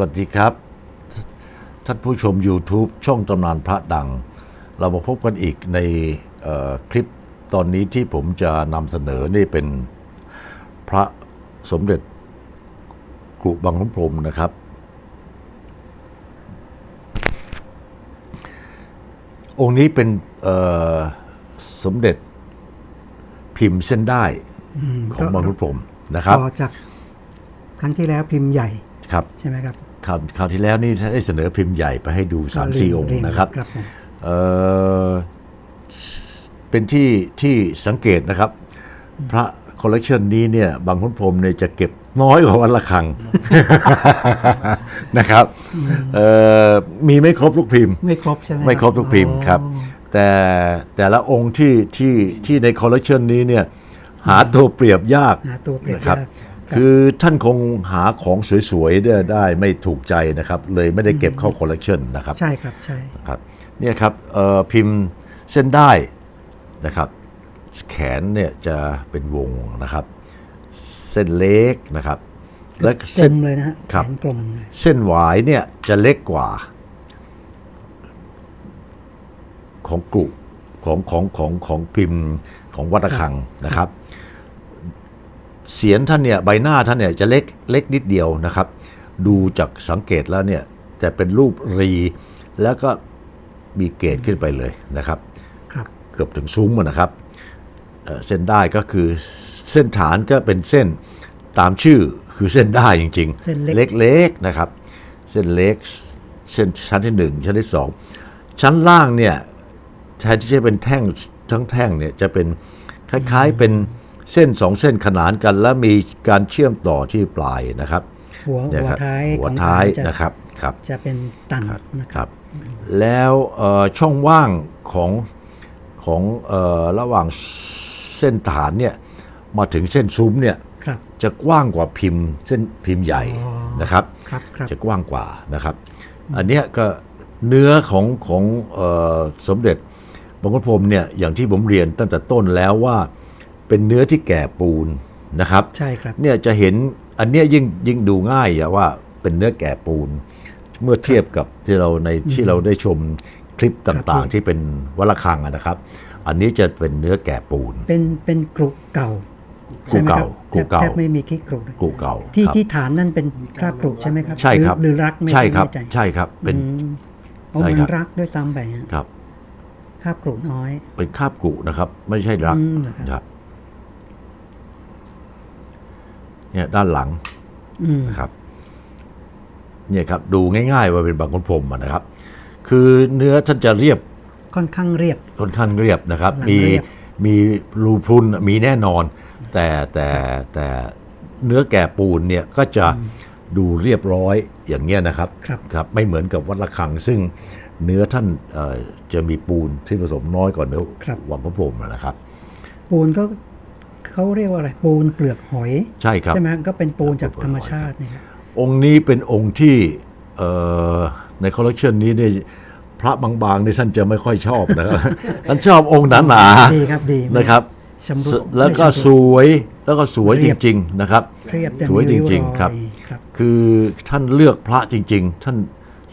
วัสดีครับ ท่านผู้ชม YouTube ช่องตำนานพระดัง เรามาพบกันอีกในเอ่อคลิปตอนนี้ที่ผมจะนำเสนอนี่เป็นพระสมเด็จกรุบางขุนพรหมนะครับ องค์นี้เป็นเอ่อสมเด็จพิมพ์เส้นได้มของก็บางขุนพรหมนะครับ ต่อจากครั้งที่แล้วพิมพ์ใหญ่ครับใช่ไหมครับ คราวคราวที่แล้วนี่ได้เสนอพิมพ์ใหญ่ไปให้ดูสามสี่เยองค์เยนะครับครับผมเอ่อเป็นที่ที่สังเกตนะครับ พระคอลเลกชันนี้เนี่ยบางขุนพรหมเนี่ยจะเก็บน้อยกว่าวันละครังนะครับเอ่อมีไม่ครบลูกพิมพ์ ไม่ครบใช่ไหมไม่ครบทุกพิมพ์ครับอ๋อแต่แต่ละองค์ที่ที่ที่ในคอลเลกชันนี้เนี่ยหาตัวเปรียบยากหาตัวเปรียบนะครับยาก คือท่านคงหาของสวยๆได้ได้ไม่ถูกใจนะครับ เลยไม่ได้เก็บเข้าคอลเลกชันนะครับใช่ครับใช่ครับเนี่ยครับเอ่อพิมพ์เส้นได้นะครับแขนเนี่ยจะเป็นวงนะครับ เส้นเล็กนะครับและกลเส้นมเลยนะฮะครับแขนกลมเลยเส้นหวายเนี่ยจะเล็กกว่า ของกรุของของของของพิมพ์ของวัดระฆังนะครับ เสียนท่านเนี่ยใบหน้าท่านเนี่ยจะเล็กเล็กนิดเดียวนะครับ ดูจากสังเกตแล้วเนี่ยแต่เป็นรูปรีแล้วก็มีเกตขึ้นไปเลยนะครับครับ เกือบถึงซุ้มอะนะครับเอ่อเส้นได้ก็คือเส้นฐานก็เป็นเส้นตามชื่อคือเส้นได้จริงเส้นเล็กเล็กๆนะครับ เส้นเล็กเส้นชั้นที่หนึ่งชั้นที่สองชั้นล่างเนี่ยแทนที่จะเป็นแท่งทั้งแท่งเนี่ยจะเป็นคล้ายๆเป็น เส้นสองเส้นขนานกัน แล้วมีการเชื่อมต่อที่ปลายนะครับ หัวเนี่ยหัวครับท้ายหัวของท้ายจะนะครับครับ จะเป็นตันนะคครับรับ แล้วเอ่อช่องว่างของของเอ่อระหว่างเส้นฐานเนี่ยมาถึงเส้นซุ้มเนี่ยครับจะกว้างกว่าพิมพ์เส้นพิมพ์ใหญ่อ๋อนะครับครับครับ จะกว้างกว่านะครับ อันเนี้ยก็เนื้อของของเออสมเด็จบางขุนพรหมเนี่ยอย่างที่ผมเรียนตั้งแต่ต้นแล้วว่า เป็นเนื้อที่แก่ปูนนะครับ ใช่ครับ เนี่ยจะเห็นอันเนี้ยยิ่งยิ่งดูง่ายอะว่าเป็นเนื้อแก่ปูน เมื่อเทียบกับที่เราในที่เราได้ชมคลิปต่างๆ ที่เป็นวัลคังอะนะครับ อันนี้จะเป็นเนื้อแก่ปูน เป็นเป็นกรุเก่าใช่ไหมครับกรุเก่าแทบแทบไม่มีขี้กรุเลยกูเก่า ที่ครับที่ฐานนั่นเป็นคราบกรุใช่ไหมครับ ใช่ครับหรือหรือรักไม่ใช่ครับแน่ใจใช่ครับเป็นอืมเอาใช่มันครับรักด้วยซ้ำไปฮะครับคราบกรุน้อย เป็นคราบกุนะครับ ไม่ใช่รักอืมเหรอครับ นะครับ เนี่ยด้านหลังอืมนะครับเนี่ยครับดูง่ายๆว่าเป็นบางคนพรหมอะนะครับ คือเนื้อท่านจะเรียบค่อนข้างเรียบค่อนข้างเรียบนะครับหลังมีเรียบมีรูพรุนมีแน่นอน แต่แต่แต่เนื้อแก่ปูนเนี่ยก็จะดูเรียบร้อยอย่างเงี้ยนะครับครับครับไม่เหมือนกับวัดระฆัง ซึ่งเนื้อท่านเอ่อจะมีปูนที่ผสมน้อยกว่าเนื้อครับวังพระพรหมนะครับ ปูนก็ เขาเรียกว่าอะไรปูนเปลือกหอยใช่ครับใช่ไหมก็เป็นปูนจากปูนเปลือกธรรมหอยชาติเนี่ยครับองค์นี้เป็นองค์ที่เอ่อในคอลเลกชันนี้เนี่ยพระบางๆนี่ท่านจะไม่ค่อยชอบนะครับท่านชอบองค์หนาดีครับดีๆนะครับชำรุดแล้วก็ไม่สชำรุดวยแล้วก็สวยเรีจยบริง ๆ นะครับเรียบแต่สวยมีจวริงอยๆครับครับ คือท่านเลือกพระจริง ๆ ท่าน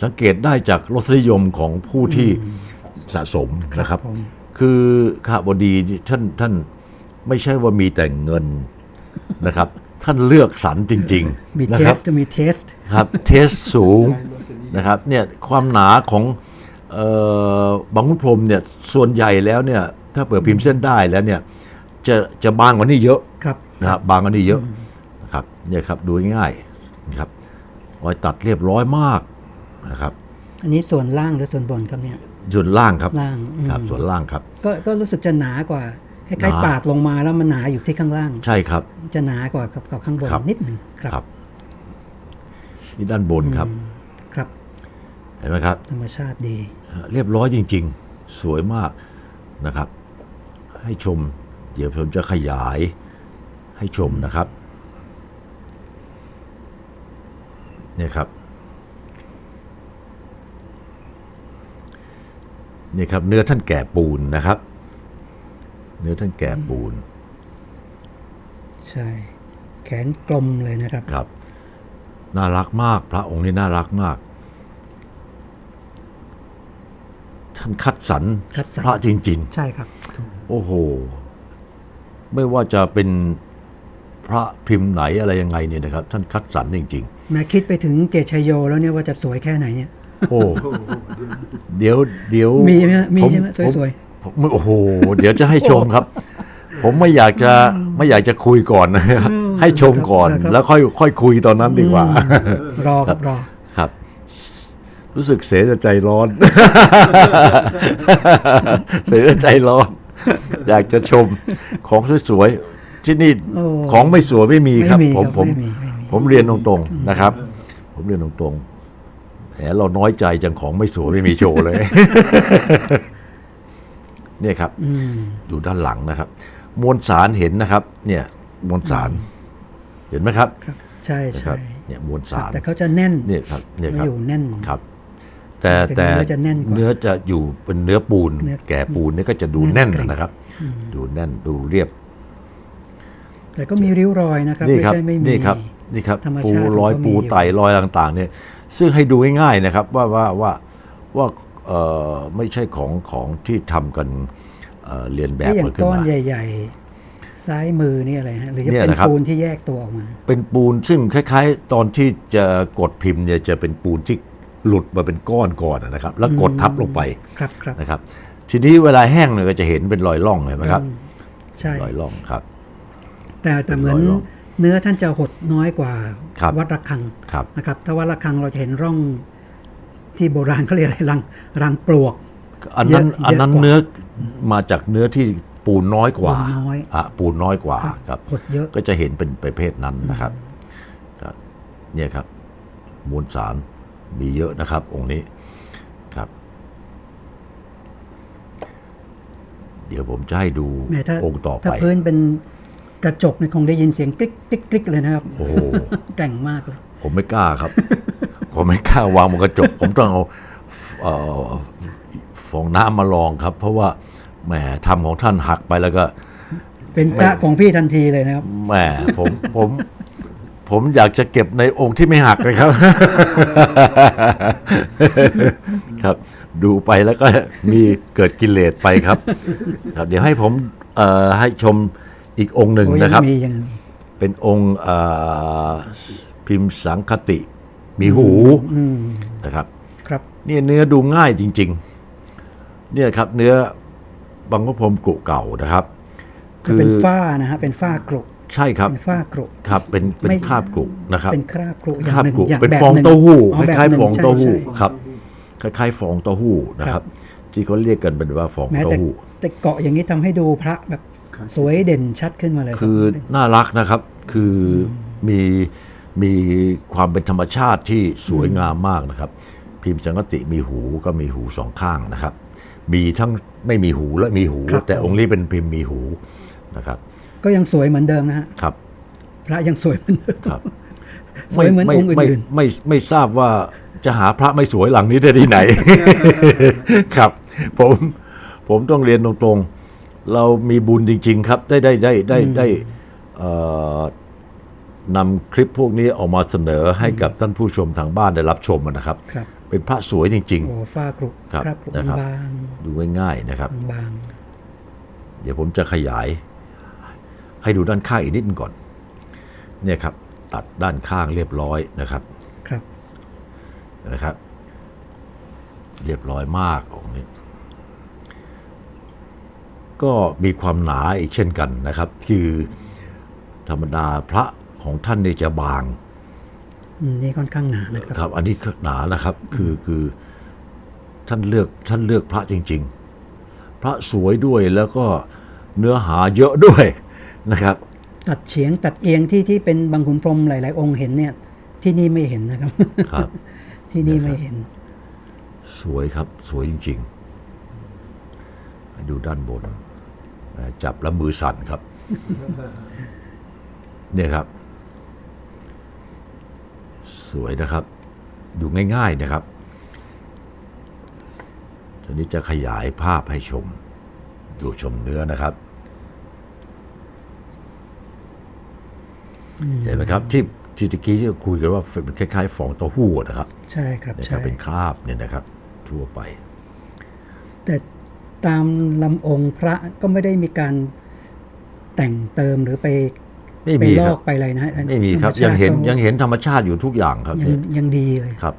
สังเกตได้จากรสนิยมของผู้ที่สะสมนะครับผมคือข้าบดีท่านท่าน ไม่ใช่ว่ามีแต่เงินนะครับ ท่านเลือกสรรจริงมีๆนะเทครัสบจะมีเทส ครับเทสสูงนะครับเนี่ยความหนาของเอ่อบางขุนพรหมเนี่ยส่วนใหญ่แล้วเนี่ยถ้าเปิดพิมพ์เส้นได้แล้วเนี่ยจะจะบางกว่านี้เยอะครับ นะครับบางกว่านี้เยอะนะครับเนี่ยครับดูง่ายๆนะครับรอยตัดเรียบร้อยมากนะครับอันนี้ส่วนล่างหรือส่วนบนครับเนี่ย ส่วนล่างครับล่างอืม ครับส่วนล่างครับ ก็ก็รู้สึกจะหนากว่าค ล้ายหนาๆปาดลงมาแล้วมันหนาอยู่ที่ข้างล่าง ใช่ครับ จะหนากว่ากับกับข้างบนครับ นิดหนึ่งครับครับนี่ด้านบนครับครับ เห็นไหมครับ ธรรมชาติดี เรียบร้อยจริง ๆ สวยมากนะครับ ให้ชม เดี๋ยวผมจะขยายให้ชมนะครับ เนี่ยครับนี่ครับ เนื้อท่านแก่ปูนนะครับ เนื้อท่านแก่ปูน ใช่ แขนกลมเลยนะครับครับ น่ารักมาก พระองค์นี้น่ารักมาก ท่านคัดสรรคัดสรรพระจริงใช่ครับถูกๆโอ้โห ไม่ว่าจะเป็นพระพิมพ์ไหนอะไรยังไงเนี่ยนะครับ ท่านคัดสรรจริงแม้คิดไปถึงเกตชยโยแล้วเนี่ยว่าจะสวยแค่ไหนเนี่ยๆโอ้ เดี๋ยวเดี๋ยวมีไหมฮะมีผใช่ไหมผสวย ผมโอ้โห เดี๋ยวจะให้ชมครับ ผมไม่อยากจะไม่อยากจะคุยก่อนนะให้ชมก่อนครับ แล้วค่อยค่อยคุยตอนนั้นดีกว่า รอครับรอ ครับ รู้สึกเสียใจร้อน เสียใจร้อน อยากจะชมของสวยๆที่นี่โอ้ของไม่สวยไม่มีครับ ไม่มีผมครับผม ไม่มีไม่มี ผมเรียนตรงๆนะครับ ผมเรียนตรงๆแหมเราน้อยใจจังของไม่สวยไม่มีโชว์เลย เนี่ยครับอืมดูด้านหลังนะครับ มวลสารเห็นนะครับ เนี่ยมวลสาร เห็นไหมครับครับใช่นะคใช่รับเนี่ยมวลสารแต่เขาจะแน่นเนี่ยครับเนี่ยครับอยู่แน่นครับ แต่แต่แต่เนื้อจะแน่นกว่าเนื้อจะอยู่เป็นเนื้อปูนเนื้อแก่ปูนเนี่ยก็จะดูแน่แน่นนเกร็งนะครับอืมดูแน่นดูเรียบ แต่ก็มีริ้วรอยนะครับนี่ไม่ครับใช่ไม่มีนี่ครับนี่ครับธรรมปูชาติรอยมันก็มีปูอยู่ไตรอยต่าง ๆ เนี่ย ซึ่งให้ดูง่ายๆนะครับ ว่าว่าว่าว่าเอ่อ ไม่ใช่ของของที่ทำกันเอ่อเรียนแบบที่อย่ามังนขึ้นก้อนมาใหญ่ ๆ ซ้ายมือนี่อะไรฮะหรือจะเนี่ยเป็นนะครับปูนที่แยกตัวออกมา เป็นปูนซึ่งคล้าย ๆ ตอนที่จะกดพิมพ์เนี่ยจะเป็นปูนที่หลุดมาเป็นก้อนก่อนนะครับ แล้วกดทับลงไปครับครับนะครับ ทีนี้เวลาแห้งเนี่ยก็จะเห็นเป็นรอยร่องเห็นไหมครับอืมใช่รอยร่องครับ แต่แต่เหมือนเป็นรอยร่องเนื้อท่านจะหดน้อยกว่าครับวัดระฆังครับนะครับ ถ้าวัดระฆังเราจะเห็นร่อง ที่โบราณเขาเรียกอะไรรังรังปลวก อันนั้นเยอะอันนั้นเยอะกว่าเนื้อมาจากเนื้อที่ปูนน้อยกว่าปูนน้อยอะปูนน้อยกว่าครับหดเยอะก็จะเห็นเป็นประเภทนั้นนะครับครับเนี่ยครับมวลสารมีเยอะนะครับ องค์นี้ครับ เดี๋ยวผมจะให้ดูแม้ถ้าองค์ต่อถ้าไปพื้นเป็นกระจกเนี่ยคงได้ยินเสียงกริ๊กกริ๊กกริ๊กเลยนะครับ โอ้โหแกร่งมากเลย ผมไม่กล้าครับ ผมไม่กล้าวางบนกระจก ผมต้องเอาเอ่อฟองน้ำมาลองครับ เพราะว่าแหมทำของท่านหักไปแล้วก็ เป็นพระของพี่ทันทีเลยนะครับแหมผมผมผมอยากจะเก็บในองค์ที่ไม่หักเลยครับ ครับ ดูไปแล้วก็มีเกิดกิเลสไปครับ ครับ เดี๋ยวให้ผมเอ่อให้ชมอีกองค์หนึ่งโอ้ยนะครับยังมียังมีเป็นองค์เอ่อพิมพ์สังคติ มีหูอืมนะครับ ครับเนี่ยเนื้อดูง่ายจริง ๆ เนี่ยครับ เนื้อบางกะพรมกรุเก่านะครับก็เป็นฝ้านะฮะเป็นฝ้ากรุใช่ครับเป็นฝ้ากรุครับ เป็นเป็นไม่คราบกรุนะครับ เป็นคราบกรุอย่าคราบงหนึ่งกรุอย่างเป็นแบบฟองหนึ่เต้าหู้อ๋อคแบบล้ายหนึ่ๆฟองเต้าหู้ใช่ใช่ครับคล้ายๆฟองเต้าหู้นะครับ ที่เขาเรียกกันเป็นว่าฟองแม้เต้าแต่หู้แต่เกาะอย่างนี้ทำให้ดูพระแบบสวยเด่นชัดขึ้นมาเลย คือรับน่ารักนะครับ คือมี มีความเป็นธรรมชาติที่สวยงามมากนะครับ พิมพ์สังกติมีหูก็มีหูสองข้างนะครับ มีทั้งไม่มีหูและมีหูแต่องค์นี้เป็นพิมพ์มีหูนะครับ ก็ยังสวยเหมือนเดิมนะฮะครับพระยังสวยเหมือนเดิมครับ สวยเหมือนองค์ไม่อื่นไม่ไม่ไม่ทราบว่าจะหาพระไม่สวยหลังนี้ได้ที่ไหน ครับ ผมผมต้องเรียนตรงๆ เรามีบุญจริง ๆ ครับ ได้ได้ได้ได้ได้เอ่อ นำคลิปพวกนี้ออกมาเสนอให้กับท่านผู้ชมทางบ้านได้รับชมนะครับ ครับเป็นพระสวยจริง โอ้ฝ้ากรุครับครับกรุนะครับ บางๆ ดูง่ายๆนะครับๆบางเดี๋ยวผมจะขยาย ให้ดูด้านข้างอีกนิดนึงก่อน เนี่ยครับ ตัดด้านข้างเรียบร้อยนะครับๆครับ นะครับ เรียบร้อยมากองค์นี้ ก็มีความหนาอีกเช่นกันนะครับ คือธรรมดาพระ ของท่านเนี่ยจะบางอืมนี่ค่อนข้างหนานะครับครับ อันนี้หนานะครับ คือคือท่านเลือกท่านเลือกพระจริง ๆ พระสวยด้วยแล้วก็เนื้อหาเยอะด้วยนะครับ ตัดเฉียงตัดเอียงที่ที่เป็นบางขุนพรหมหลาย ๆ องค์เห็นเนี่ย ที่นี่ไม่เห็นนะครับครับ ที่นี่ไม่เห็น สวยครับ สวยจริง ๆ ดูด้านบนแหม่จับแล้วมือสั่นครับ เนี่ยครับ สวยนะครับ ดูง่าย ๆนะครับทีนี้จะขยายภาพให้ชม ดูชมเนื้อนะครับเห็นไหมครับ ที่ที่ตะกี้ที่คุยกันว่าเป็นคล้ายๆฟองเต้าหู้นะครับ ใช่ครับนะครัใช่บเป็นคราบเนี่ยนะครับ ทั่วไป แต่ตามลำองค์พระก็ไม่ได้มีการแต่งเติมหรือไป ไม่ไปมีลคอรับกไปอะไรนะไม่มีครับธรรยังเห็นชาติก็ยังเห็นธรรมชาติอยู่ทุกอย่างครับยังเนี่ยยังดีเลย ครับ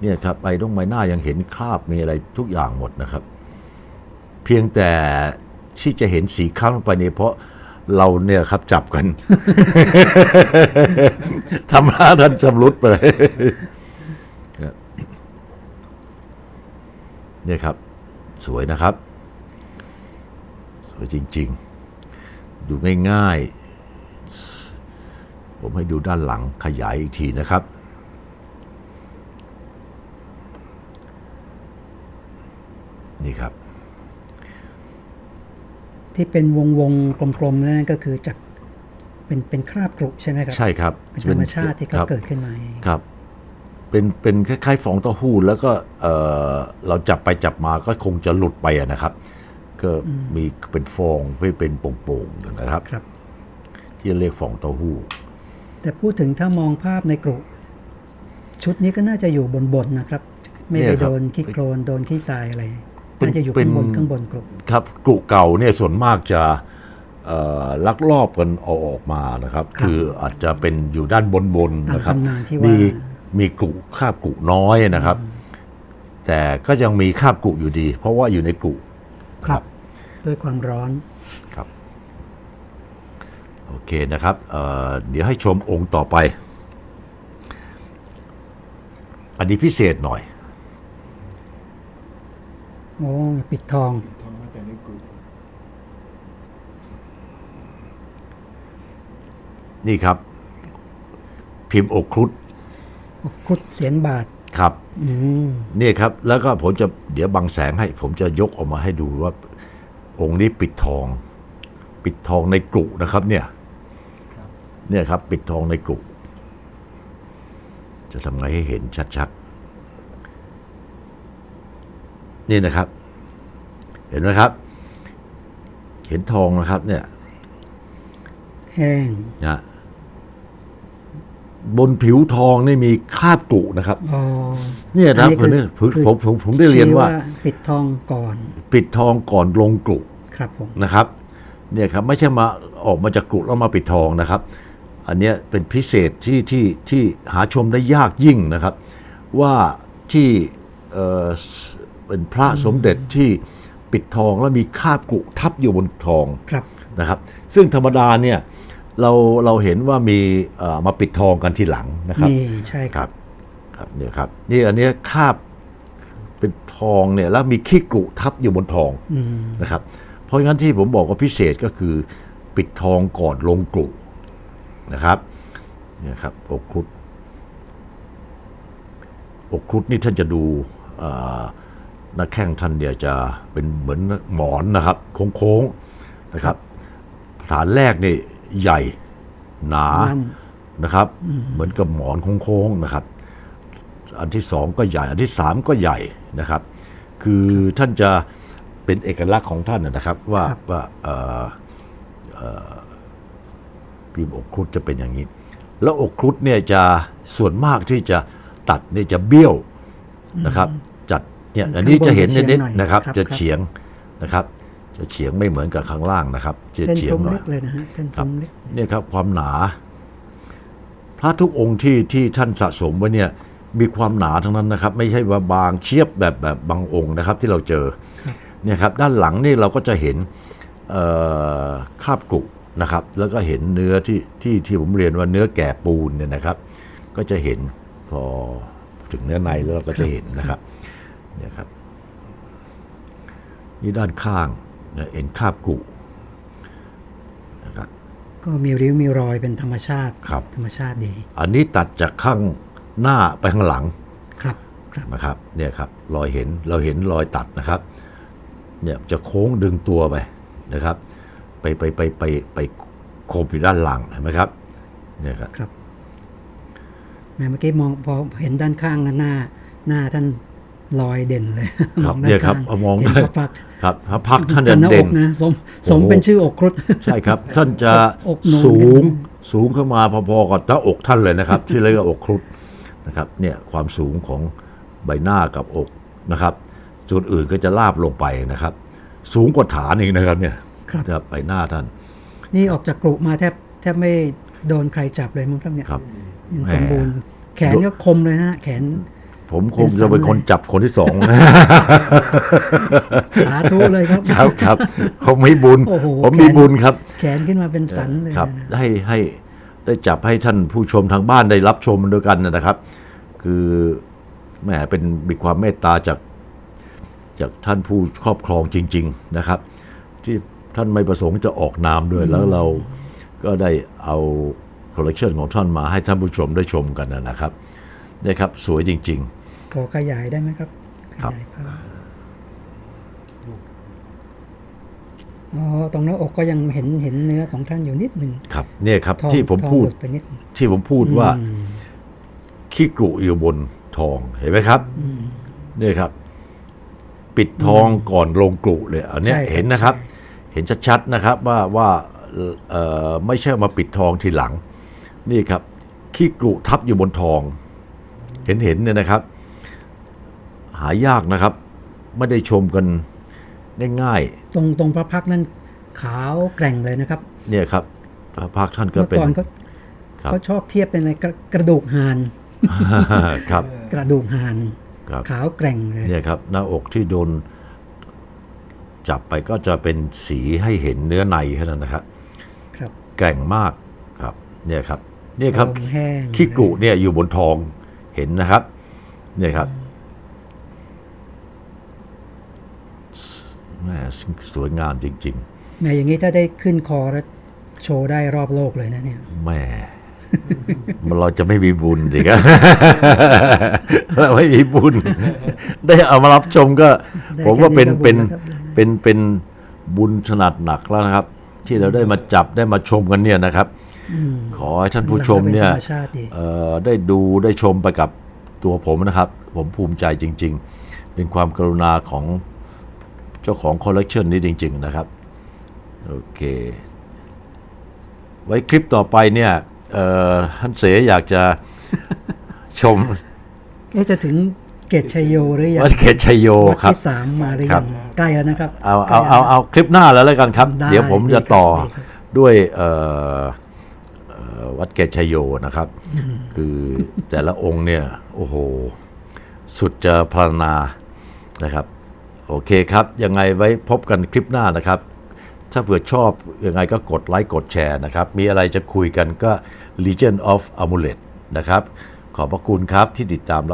เนี่ยครับไปตรงใบหน้ายังเห็นคราบมีอะไรทุกอย่างหมดนะครับ เพียงแต่ที่จะเห็นสีคล้ำลงไปเนี่ยเพราะเราเนี่ยครับจับกัน ทำหน้าท่านชำรุดไปเลยครับเนี่ยครับ สวยนะครับ สวยจริง ๆ ดูง่ายๆ ผมให้ดูด้านหลังขยายอีกทีนะครับ นี่ครับ ที่เป็นวงวงๆกลมๆนั่นก็คือจากเป็นเป็นคราบกรุใช่ไหมครับ ใช่ครับ เป็นธรรมชาติที่เขาครับเกิดขึ้นมาเองครับ เป็นเป็นคล้ายๆฟองเต้าหู้แล้วก็เออเราจับไปจับมาก็คงจะหลุดไปอะนะครับ ก็มีเป็นฟองไม่เป็นโป่งๆนะครับครับที่เรียกฟองเต้าหู้ แต่พูดถึงถ้ามองภาพในกรุชุดนี้ก็น่าจะอยู่บนบนๆนะครับ ไม่เนี่ไปยครับโดนขี้โคลนโดนขี้ทรายอะไรเป็นน่าจะอยู่เป็นข้างบนข้างบนกรุครับกรุเก่าเนี่ยส่วนมากจะเอ่อลักลอบกันเอาออกมานะครับ คืออาจจะเป็นอยู่ด้านบนบนๆตามนะครับตำนานที่มีว่ามีกรุคาบกรุน้อยนะครับ แต่ก็ยังมีคาบกรุอยู่ดี เพราะว่าอยู่ในกรุครับ ด้วยความร้อนครับ โอเคนะครับเอ่อเดี๋ยวให้ชมองค์ต่อไป อันนี้พิเศษหน่อยโอ้ปิดทองนี่ครับ พิมพ์อกครุฑครุดเสียนบาทครับอืมนี่ครับ แล้วก็ผมจะเดี๋ยวบังแสงให้ ผมจะยกออกมาให้ดูว่า องค์นี้ปิดทอง ปิดทองในกรุนะครับ เนี่ย เนี่ยครับ ปิดทองในกรุจะทำไงให้เห็นชัดๆ นี่นะครับ เห็นไหมครับ เห็นทองนะครับ เนี่ย แห้งนะบนผิวทองนี่มีคราบกรุนะครับ อ๋อเนี่ยนะอัผมเนี่ยคือผมผมผมได้เรียนว่า ชี้ปิดทองก่อนปิดทองก่อนลงกรุ ครับผม นะครับเนี่ยครับไม่ใช่มาออกมาจากกรุแล้วมาปิดทองนะครับ อันเนี้ยเป็นพิเศษที่ที่ที่หาชมได้ยากยิ่งนะครับ ว่าที่เอ่อเป็นพระสมเด็จที่ปิดทองแล้วมีคราบกรุทับอยู่บนทองครับนะครับ ซึ่งธรรมดาเนี่ยเราเราเห็นว่ามีเอ่อมาปิดทองกันทีหลังนะครับนี่ใช่คครัรับบครับเนี่ยครับนี่อันเนี้ยคาบเป็นทองเนี่ยแล้วมีขี้กรุทับอยู่บนทองอืมนะครับ เพราะงั้นที่ผมบอกว่าพิเศษก็คือปิดทองก่อนลงกรุ นะครับเนี่ยครับอกครุฑอกครุฑนี่ท่านจะดูเอ่อหน้าแข้งท่านเนี่ยจะเป็นเหมือนหมอนนะครับ โค้งๆนะครับ ฐานแรกนี่ใหญ่หนานั่นนะครับ เหมือนกับหมอนโค้งๆนะครับ อันที่สองก็ใหญ่ อันที่สามก็ใหญ่นะครับ คือท่านจะเป็นเอกลักษณ์ของท่านนะนะครับ ว่าครับว่า เอ่อเอ่อพิมพ์อกครุฑจะเป็นอย่างนี้ แล้วอกครุฑเนี่ยจะส่วนมากที่จะตัดเนี่ยจะเบี้ยวนะครับ จัดเนี่ยอันนี้จะเห็นนิดๆนะครับ จะเฉียงนะครับ จะเฉียงไม่เหมือนกับข้างล่างนะครับจะเส้นเฉียงซุ้มหน่อเล็ยกเลยนะฮะเส้นครับซุ้มเล็กเนี่ยครับความหนา พระทุกองค์ที่ที่ท่านสะสมไว้เนี่ยมีความหนาทั้งนั้นนะครับ ไม่ใช่ว่าบางเชียบแบบแบบบางองค์นะครับที่เราเจอครับเนี่ยครับด้านหลังนี่เราก็จะเห็นเอ่อคราบกรุ นะครับ แล้วก็เห็นเนื้อที่ที่ที่ผมเรียนว่าเนื้อแก่ปูนเนี่ยนะครับ ก็จะเห็นพอถึงเนื้อในแล้วเราก็จะเห็นนะครับเนี่ยครับ นี่ด้านข้างเนี่ยเห็นคราบกรุนะครับก็มีริ้วมีรอยเป็นธรรมชาติครับธรรมชาติดี อันนี้ตัดจากข้างหน้าไปข้างหลังครับครับนะครับเนี่ยครับรอยเห็นเราเห็นรอยตัดนะครับเนี่ยจะโค้งดึงตัวไปนะครับ ไปไปไปไปไปโคมอยู่ด้านหลังเห็นไหมครับเนี่ยครับครับแม่เมื่อกี้มองพอเห็นด้านข้างนะหน้า หน้าท่านลอยเด่นเลยครับมองด้าเนี่ยครับข้างเอามองเห็นได้พระพักตร์ครับพระพักตร์ท่านเป็จะนหน้าเด่อนกนะสมสมโอ้โหเป็นชื่ออกครุฑใช่ครับ ท่านจะอกนูนสูงสูงขึ้นมาพอๆกับหน้าอกท่านเลยนะครับ ที่เรียกว่าอกครุฑนะครับ เนี่ยความสูงของใบหน้ากับอกนะครับส่วนอื่นก็จะลาบลงไปนะครับ สูงกว่าฐานอีกนะครับเนี่ย ครับครับใบหน้าท่าน นี่ออกจากกรุมาแทบแทบไม่โดนใครจับเลยมั้งครับเนี่ยครับยังแหมสมบูรณ์ แขนก็คมเลยนะฮะแขน ผมคงจะเป็นคนจับคนที่สองสาธุเลยครับ ครับครับผมมีบุญโอ้โหผมมีบุญครับ แขนขึ้นมาเป็นสันเลยครับนะให้ให้ได้จับให้ท่านผู้ชมทางบ้านได้รับชมด้วยกันนะครับ คือแหมเป็นมีความเมตตาจากจากท่านผู้ครอบครองจริง ๆ นะครับ ที่ ท่านไม่ประสงค์จะออกนามด้วย แล้วเราก็ได้เอาคอลเลกชันของท่านมาให้ท่านผู้ชมได้ชมกันนะครับเนี่ยครับ สวยจริงขอขยายได้ไหมครับขครับยายภาพอ๋อตรงหน้าอกก็ยังเห็นเห็นเนื้อของท่านอยู่นิดหนึ่งๆครับ เนี่ยครับทองที่ผมทองพูดหลุไปนิดหนึ่งที่ผมพูดว่าอืมขี้กรุอยู่บนทองเห็นไหมครับอืมนี่ครับ ปิดทองก่อนลงกรุเลยอันเนี้ยใช่ครับเห็นนะครับใช่ เห็นชัดๆนะครับว่าว่าเอ่อไม่ใช่มาปิดทองทีหลัง นี่ครับขี้กรุทับอยู่บนทอง เห็นเห็นเนี่ยนะครับ หายากนะครับ ไม่ได้ชมกันง่ายตรงตรงพระพักตร์นั้นขาวแกร่งเลยนะครับๆเนี่ยครับพระพักตร์ท่านก็เมื่อเป็นก่อนเขาครับเขาชอบเทียบเป็นอะไรกระกระดูกห่านครับ กระดูกห่านครับขาวแกร่งเลยเนี่ยครับ หน้าอกที่โดน จับไปก็จะเป็นสีให้เห็นเนื้อในแค่นั้นนะครับครับ แกร่งมากครับ เนี่ยครับ เนี่ยครับทองแห้ง ขี้กรุเนี่ยอยู่บนทองเห็นนะครับ เนี่ยครับแหมสวยงามจริงแหม่อย่างนี้ถ้าได้ขึ้นคอแล้วโชว์ได้รอบโลกเลยนะเนี่ยๆแหม มันเราจะไม่มีบุญสิครับเราไม่มีบุญ ได้เอามารับชมก็ได้ผมว่าเป็นแค่นี้ก็บุญเป็นแล้วครับเป็นเป็นบุญขนาดหนักแล้วนะครับ ที่เราได้มาจับได้มาชมกันเนี่ยนะครับอืมขอให้ท่านผู้ชมเนี่ยป็ธรรมชาติดีเอ่อได้ดูได้ชมไปกับตัวผมนะครับ ผมภูมิใจจริง ๆ เป็นความกรุณาของเจ้าของคอลเลกชันนี้จริง ๆ นะครับ โอเค ไว้คลิปต่อไปเนี่ยเอ่อ ท่านเสอยากจะชมเอ๊ะจะถึงเกตชัยโยหรือยังวัดเกตชัยโยวัดครับที่สามมาหรือครัยับงใกล้แล้วนะครับ เอาเอาใกล้เอาแล้วเอาคลิปหน้าแล้วแล้วกันครับได้เดี๋ยวผมจะดีครับต่อดีครับด้วยเอ่อเอ่อวัดเกตชัยโยนะครับ คือแต่ละองค์เนี่ย โอ้โห สุดจะพรรณนานะครับ โอเคครับ ยังไงไว้พบกันคลิปหน้านะครับ ถ้าเผื่อชอบยังไงก็กดไลค์กดแชร์นะครับ มีอะไรจะคุยกันก็ Legion of Amulet นะครับ ขอบพระคุณครับที่ติดตามรับ